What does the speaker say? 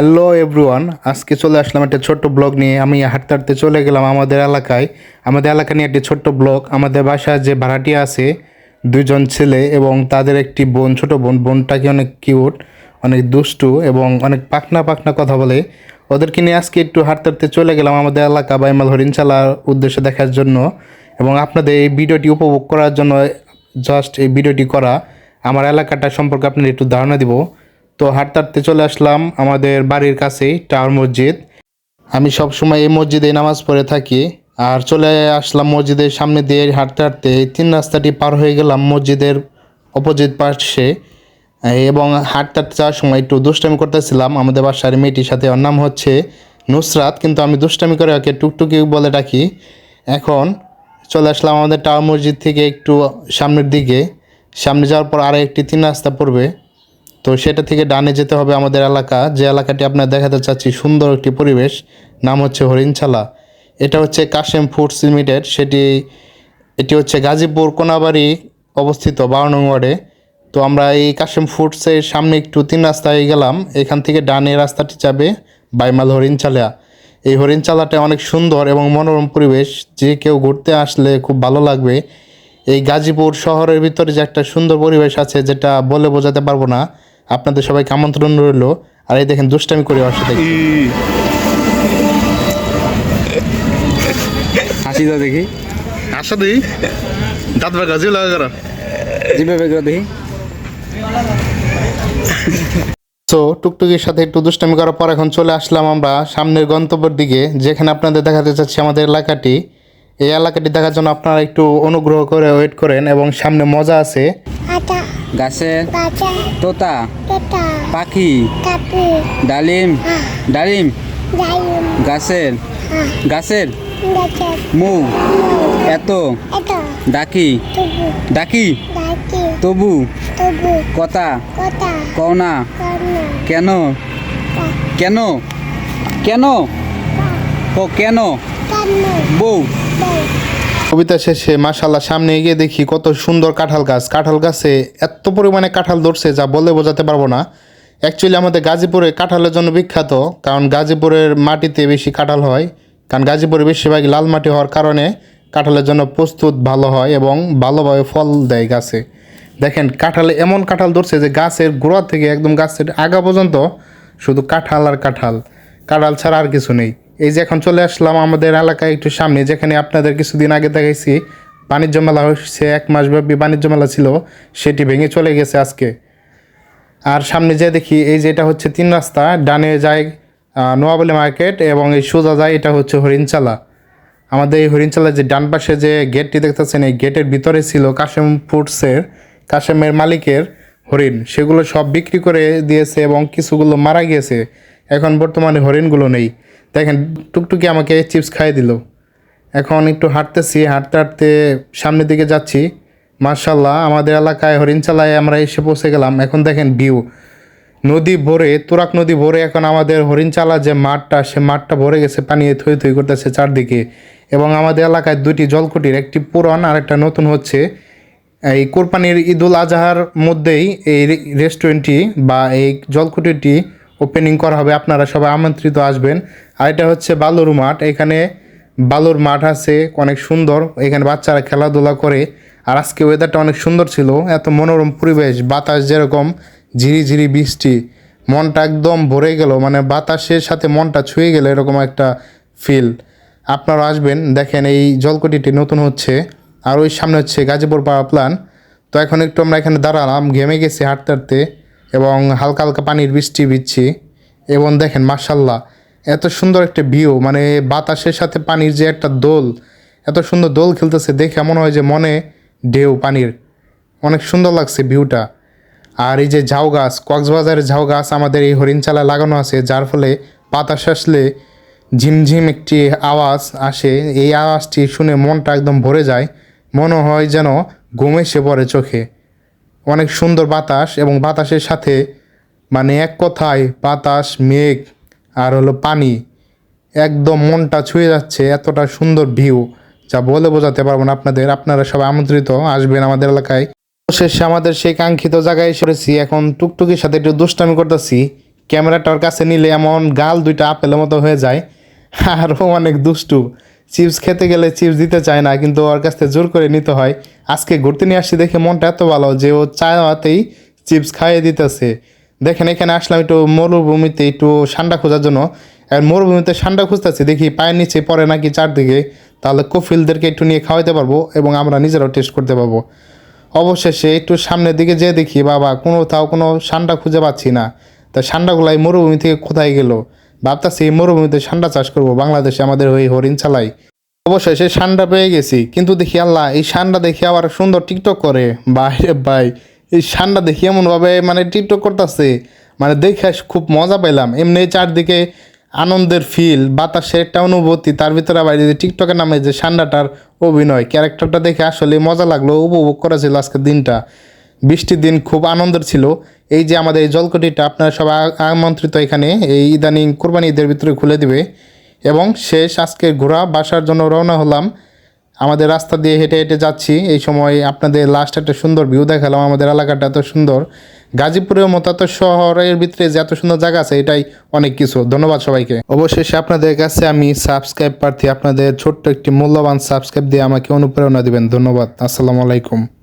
Hello everyone আজকে চলে আসলাম একটা ছোট্ট ব্লগ নিয়ে। আমি হাঁটতে হাঁটতে চলে গেলাম আমাদের এলাকায়। আমাদের এলাকা নিয়ে একটি ছোট্ট ব্লগ। আমাদের বাসায় যে ভাড়াটি আছে দুজন ছেলে এবং তাদের একটি বোন, ছোট বোন। বোনটাকে অনেক কিউট অনেক দুষ্টু এবং অনেক পাকনা পাকনা কথা বলে। ওদেরকে নিয়ে আজকে একটু হাঁটতে হাঁটতে চলে গেলাম আমাদের এলাকা বাইমাল হরিণচালার উদ্দেশ্যে দেখার জন্য। এবং আপনাদের এই ভিডিওটি উপভোগ করার জন্য জাস্ট এই ভিডিওটি করা। আমার এলাকাটা সম্পর্কে আপনাদের একটু ধারণা দিব। তো হাঁটতে হাঁটতে চলে আসলাম আমাদের বাড়ির কাছেই টাওয়ার মসজিদ। আমি সব সময় এই মসজিদে নামাজ পড়ে থাকি আর চলে আসলাম মসজিদের সামনে দিয়ে হাঁটতে হাঁটতে এই তিন রাস্তাটি পার হয়ে গেলাম মসজিদের অপোজিট পাশে। এবং হাঁটতে হাঁটতে যাওয়ার সময় একটু দুষ্টামি করতেছিলাম। আমাদের বাসার মেয়েটির সাথে, ওর নাম হচ্ছে নুসরাত, কিন্তু আমি দুষ্টামি করে ওকে টুকটুকি বলে ডাকি। এখন চলে আসলাম আমাদের টাওয়ার মসজিদ থেকে একটু সামনের দিকে। সামনে যাওয়ার পর আরও একটি তিন রাস্তা পড়বে। তো সেটা থেকে ডানে যেতে হবে আমাদের এলাকা। যে এলাকাটি আপনার দেখাতে চাচ্ছি, সুন্দর একটি পরিবেশ, নাম হচ্ছে হরিণছালা। এটা হচ্ছে কাশেম ফুডস লিমিটেড, সেটি, এটি হচ্ছে গাজীপুর কোনাবাড়ি অবস্থিত বারো নং ওয়ার্ডে। তো আমরা এই কাশেম ফুডসের সামনে একটু তিন রাস্তায় গেলাম, এখান থেকে ডানে রাস্তাটি যাবে বাইমাল হরিণচালা এই হরিণচালাটা অনেক সুন্দর এবং মনোরম পরিবেশ, যে কেউ ঘুরতে আসলে খুব ভালো লাগবে। এই গাজীপুর শহরের ভিতরে যে একটা সুন্দর পরিবেশ আছে, যেটা বলে বোঝাতে পারব না। আপনাদের সবাইকে আমন্ত্রণ রইল। আর এই দেখেন দুষ্টামি করি ওর সাথে। হাসি দাও দেখি। আসো দিই? দাঁত বা গাজিও লাগা করা। জিভে বেগরা দেখি। তো টুকটুকির সাথে একটু দুষ্টামি করার পর এখন চলে আসলাম আমরা সামনের গন্তব্যের দিকে যেখানে আপনাদের দেখাতে চাচ্ছি আমাদের এলাকাটি। এই এলাকাটি দেখার জন্য আপনারা একটু অনুগ্রহ করে ওয়েট করেন এবং সামনে মজা আছে। গাছের তোতা। পাখি। ডালিম। ডালিম। গাছের। গাছের। গাছের। মৌ। এত। ডাকি। ডাকি। তবু। কথা। কওনা। কর্ণ কেন? কেন? কেন? ও কেন? বউ। কবিতা শেষে মাশাল্লাহ সামনে এগিয়ে দেখি কত সুন্দর কাঁঠাল গাছ। কাঁঠাল গাছে এত পরিমাণে কাঁঠাল ধরছে যা বলে বোঝাতে পারব না। অ্যাকচুয়ালি আমাদের গাজীপুরে কাঁঠালের জন্য বিখ্যাত, কারণ গাজীপুরের মাটিতে বেশি কাঁঠাল হয়। কারণ গাজীপুরে বেশিরভাগ লাল মাটি হওয়ার কারণে কাঁঠালের জন্য প্রস্তুত ভালো হয় এবং ভালোভাবে ফল দেয় গাছে। দেখেন, কাঁঠালে এমন কাঁঠাল ধরছে যে গাছের গোড়া থেকে একদম গাছের আগা পর্যন্ত শুধু কাঁঠাল আর কাঁঠাল। কাঁঠাল ছাড়া আর কিছু নেই। এই যে এখন চলে আসলাম আমাদের এলাকায় একটু সামনে, যেখানে আপনাদের কিছুদিন আগে দেখাইছি, বাণিজ্য মেলা হচ্ছে এক মাসব্যাপী বাণিজ্য মেলা ছিল, সেটি ভেঙে চলে গেছে আজকে। আর সামনে যে দেখি, এই যে এটা হচ্ছে তিন রাস্তা, ডানে যায় নোয়াবলী মার্কেট এবং এই সোজা যায় এটা হচ্ছে হরিণচালা। আমাদের এই হরিণচালা যে ডান পাশে যে গেটটি দেখতেছেন, এই গেটের ভিতরে ছিল কাশেম ফুডসের, কাশেমের মালিকের হরিণ। সেগুলো সব বিক্রি করে দিয়েছে এবং কিছুগুলো মারা গিয়েছে। এখন বর্তমানে হরিণগুলো নেই। দেখেন, টুকটুকি আমাকে চিপস খাইয়ে দিল। এখন একটু হাঁটতেছি, হাঁটতে হাঁটতে সামনের দিকে যাচ্ছি। মার্শাল্লাহ আমাদের এলাকায় হরিণচালায় আমরা এসে পৌঁছে গেলাম। এখন দেখেন ভিউ নদী ভরে তুরাক নদী ভরে এখন আমাদের হরিণচালা যে মাঠটা, সে মাঠটা ভরে গেছে, পানি থই থই করতেছে চারদিকে। এবং আমাদের এলাকায় দুটি জলকুটির, একটি পুরান আর একটা নতুন হচ্ছে। এই কোরবানির ঈদুল আজহার মধ্যেই এই রেস্টুরেন্টটি বা এই জলকুটিটি ওপেনিং করা হবে। আপনারা সবাই আমন্ত্রিত আসবেন। আর এটা হচ্ছে বালুর মাঠ। এখানে বালুর মাঠ আছে, অনেক সুন্দর। এখানে বাচ্চারা খেলাধুলা করে। আর আজকে ওয়েদারটা অনেক সুন্দর ছিল। এত মনোরম পরিবেশ, বাতাস যেরকম, ঝিরি ঝিরি বৃষ্টি, মনটা একদম ভরে গেল। মানে বাতাসের সাথে মনটা ছুঁয়ে গেল, এরকম একটা ফিল আপনারা আসবেন, দেখেন এই জলকুটিটি নতুন হচ্ছে। আর ওই সামনে হচ্ছে গাজীপুর পাওয়ার প্ল্যান তো এখন একটু আমরা এখানে দাঁড়ালাম, ঘেমে গেছি হাঁটতে হাঁটতে এবং হালকা হালকা পানির বৃষ্টি বিচ্ছি। এবং দেখেন মার্শাল্লাহ এত সুন্দর একটা ভিউ মানে বাতাসের সাথে পানির যে একটা দোল, এত সুন্দর দোল খেলতেছে দেখে মনে হয় যে মনে ঢেউ পানির। অনেক সুন্দর লাগছে ভিউটা আর এই যে ঝাউ গাছ, কক্সবাজারের ঝাউ গাছ আমাদের এই হরিণচালায় লাগানো আছে, যার ফলে বাতাস আসলে ঝিমঝিম একটি আওয়াজ আসে। এই আওয়াজটি শুনে মনটা একদম ভরে যায়, মনে হয় যেন ঘুম এসে পড়ে চোখে। অনেক সুন্দর বাতাস এবং বাতাসের সাথে মানে এক কথায় বাতাস, মেঘ আর হলো পানি। একদম মনটা ছুঁয়ে যাচ্ছে, এতটা সুন্দর ভিউ যা বলে বোঝাতে পারব না আপনাদের। আপনারা সবাই আমন্ত্রিত, আসবেন আমাদের এলাকায়। শেষে আমাদের সেই কাঙ্ক্ষিত জায়গায় পড়েছি। এখন টুকটুকির সাথে একটু দুষ্টামি করতেছি। ক্যামেরাটার কাছে নিলে এমন গাল দুইটা আপেলের মতো হয়ে যায়। আর ও অনেক দুষ্টু। চিপস খেতে গেলে চিপস দিতে চায় না, কিন্তু ওর কাছ থেকে জোর করে নিতে হয়। আজকে ঘুরতে নিয়ে আসছি দেখে মনটা এত ভালো যে ও চাওয়াতেই চিপস খাইয়ে দিতেছে। দেখেন, এখানে আসলাম একটু মরুভূমিতে একটু ঠান্ডা খোঁজার জন্য। আর মরুভূমিতে ঠান্ডা খুঁজতেছি, দেখি পায়ের নিচে পড়ে নাকি চারদিকে। তাহলে কফিলদেরকে একটু নিয়ে খাওয়াতে পারব এবং আমরা নিজেরাও টেস্ট করতে পারব। অবশেষে একটু সামনের দিকে যেয়ে দেখি, বাবা, কোনো তাও কোনো সান্ডা খুঁজে পাচ্ছি না। তা সান্ডাগুলাই মরুভূমি থেকে কোথায় গেল? ভাবতাছি এই মরুভূমিতে সান্ডা চাষ করব, বাংলাদেশে আমাদের ওই হরিণ চালাই অবশেষে সান্ডা পেয়ে গেছি, কিন্তু দেখি আল্লাহ, এই সান্ডা দেখি আবার সুন্দর টিকটক করে। বাইরে ভাই এই সান্ডা দেখি এমনভাবে মানে টিকটক করতেছে। মানে দেখে খুব মজা পেলাম এমনি চারদিকে আনন্দের ফিল বাতাসের একটা অনুভূতি, তার ভিতরে আবার যে টিকটকের নামে যে সান্ডাটার অভিনয় ক্যারেক্টারটা দেখে আসলে মজা লাগল, উপভোগ করেছিল আজকের দিনটা। বৃষ্টির দিন খুব আনন্দের ছিল। এই যে আমাদের এই জলকটিটা আপনারা সবাই আমন্ত্রিত এখানে, এই ইদানিং কোরবানি ঈদের ভিতরে খুলে দিবে। এবং শেষ আজকে ঘোরা, বাসার জন্য রওনা হলাম। আমাদের রাস্তা দিয়ে হেঁটে হেঁটে যাচ্ছি। এই সময় আপনাদের লাস্ট একটা সুন্দর ভিউ দেখালাম। আমাদের এলাকাটা এত সুন্দর। গাজীপুরের মতো এত শহরের ভিতরে যে এত সুন্দর জায়গা আছে, এটাই অনেক কিছু। ধন্যবাদ সবাইকে। অবশেষে আপনাদের কাছে আমি সাবস্ক্রাইব প্রার্থী, আপনাদের ছোট্ট একটি মূল্যবান সাবস্ক্রাইব দিয়ে আমাকে অনুপ্রেরণা দিবেন। ধন্যবাদ। আসসালামু আলাইকুম।